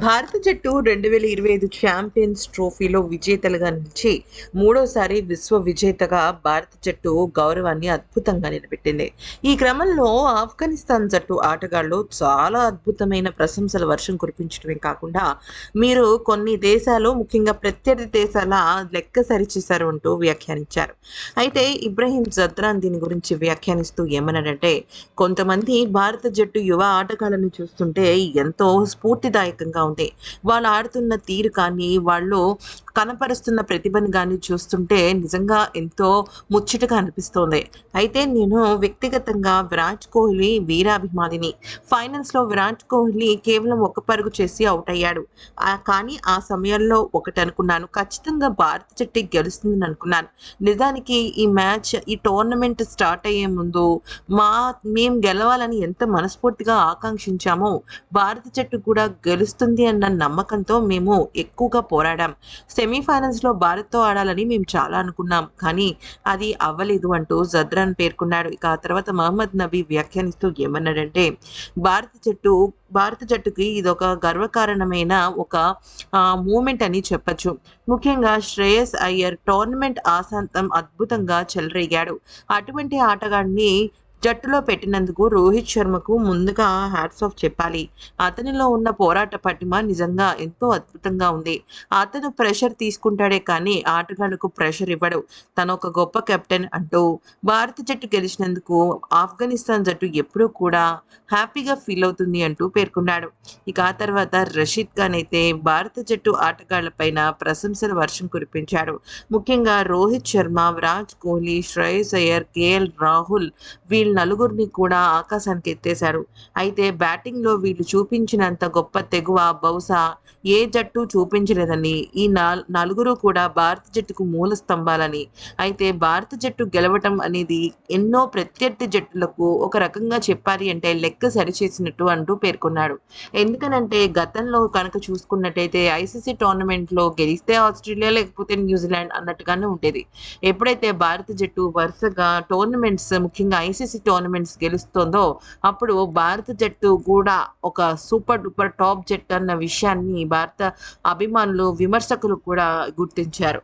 భారత జట్టు రెండు వేల ఇరవై ఐదు ఛాంపియన్స్ ట్రోఫీలో విజేతలుగా నిలిచి మూడోసారి విశ్వ విజేతగా భారత జట్టు గౌరవాన్ని అద్భుతంగా నిలబెట్టింది. ఈ క్రమంలో ఆఫ్ఘనిస్తాన్ జట్టు ఆటగాళ్ళు చాలా అద్భుతమైన ప్రశంసల వర్షం కురిపించడమే కాకుండా మీరు కొన్ని దేశాలు ముఖ్యంగా ప్రత్యర్థి దేశాల లెక్క సరిచేశారు అంటూ వ్యాఖ్యానించారు. అయితే ఇబ్రహీం జద్రాన్ దీని గురించి వ్యాఖ్యానిస్తూ ఏమన్నాడంటే కొంతమంది భారత జట్టు యువ ఆటగాళ్ళను చూస్తుంటే ఎంతో స్ఫూర్తిదాయకంగా ఉంది వాళ్ళు ఆడుతున్న తీరు కానీ వాళ్ళు కనపరుస్తున్న ప్రతిభను కానీ చూస్తుంటే నిజంగా ఎంతో ముచ్చటగా అనిపిస్తోంది. అయితే నేను వ్యక్తిగతంగా విరాట్ కోహ్లీ వీరాభిమానిని. ఫైనల్స్లో విరాట్ కోహ్లీ కేవలం ఒక పరుగు చేసి అవుట్ అయ్యాడు. కానీ ఆ సమయంలో ఒకటి అనుకున్నాను. ఖచ్చితంగా భారత జట్టు గెలుస్తుందని అనుకున్నాను. నిజానికి ఈ మ్యాచ్ ఈ టోర్నమెంట్ స్టార్ట్ అయ్యే ముందు మా మేము గెలవాలని ఎంత మనస్ఫూర్తిగా ఆకాంక్షించామో భారత జట్టు కూడా వస్తుంది అన్న నమ్మకంతో మేము ఎక్కువగా పోరాడాం. సెమీఫైనల్స్లో భారత్తో ఆడాలని మేము చాలా అనుకున్నాం. కానీ అది అవ్వలేదు అంటూ జద్రాన్ పేర్కొన్నాడు. ఇక ఆ తర్వాత మహమ్మద్ నబీ వ్యాఖ్యానిస్తూ ఏమన్నాడంటే భారత జట్టు భారత జట్టుకి ఇది ఒక గర్వకారణమైన ఒక మూమెంట్ అని చెప్పొచ్చు. ముఖ్యంగా శ్రేయస్ అయ్యర్ టోర్నమెంట్ ఆశాంతం అద్భుతంగా చెలరేగాడు. అటువంటి ఆటగాడిని జట్టులో పెట్టినందుకు రోహిత్ శర్మకు ముందుగా హ్యాట్స్ ఆఫ్ చెప్పాలి. అతనిలో ఉన్న పోరాట పటిమ నిజంగా ఎంతో అద్భుతంగా ఉంది. అతను ప్రెషర్ తీసుకుంటాడే కానీ ఆటగాళ్ళకు ప్రెషర్ ఇవ్వడు. తను ఒక గొప్ప కెప్టెన్ అంటూ భారత జట్టు గెలిచినందుకు ఆఫ్ఘనిస్తాన్ జట్టు ఎప్పుడూ కూడా హ్యాపీగా ఫీల్ అవుతుంది అంటూ పేర్కొన్నాడు. ఇక ఆ తర్వాత రషీద్ ఖాన్ అయితే భారత జట్టు ఆటగాళ్ళపైన ప్రశంసల వర్షం కురిపించాడు. ముఖ్యంగా రోహిత్ శర్మ విరాట్ కోహ్లీ శ్రేయస్ అయ్యర్ కేఎల్ రాహుల్ వీళ్ళ నలుగురిని కూడా ఆకాశానికి ఎత్తేశారు అయితే బ్యాటింగ్లో వీళ్ళు చూపించినంత గొప్ప తెగువ బహుశా ఏ జట్టు చూపించలేదని ఈ నలుగురు కూడా భారత జట్టుకు మూల స్తంభాలని. అయితే భారత జట్టు గెలవటం అనేది ఎన్నో ప్రత్యర్థి జట్టులకు ఒక రకంగా చెప్పాలి అంటే లెక్క సరిచేసినట్టు అంటూ పేర్కొన్నాడు. ఎందుకనంటే గతంలో కనుక చూసుకున్నట్టయితే ఐసీసీ టోర్నమెంట్లో గెలిస్తే ఆస్ట్రేలియా లేకపోతే న్యూజిలాండ్ అన్నట్టుగానే ఉండేది. ఎప్పుడైతే భారత జట్టు వరుసగా టోర్నమెంట్స్ ముఖ్యంగా ఐసీసీ టోర్నమెంట్స్ గెలుస్తుందో అప్పుడు భారత జట్టు కూడా ఒక సూపర్ డూపర్ టాప్ జట్టు అన్న విషయాన్ని భారత అభిమానులు విమర్శకులు కూడా గుర్తించారు.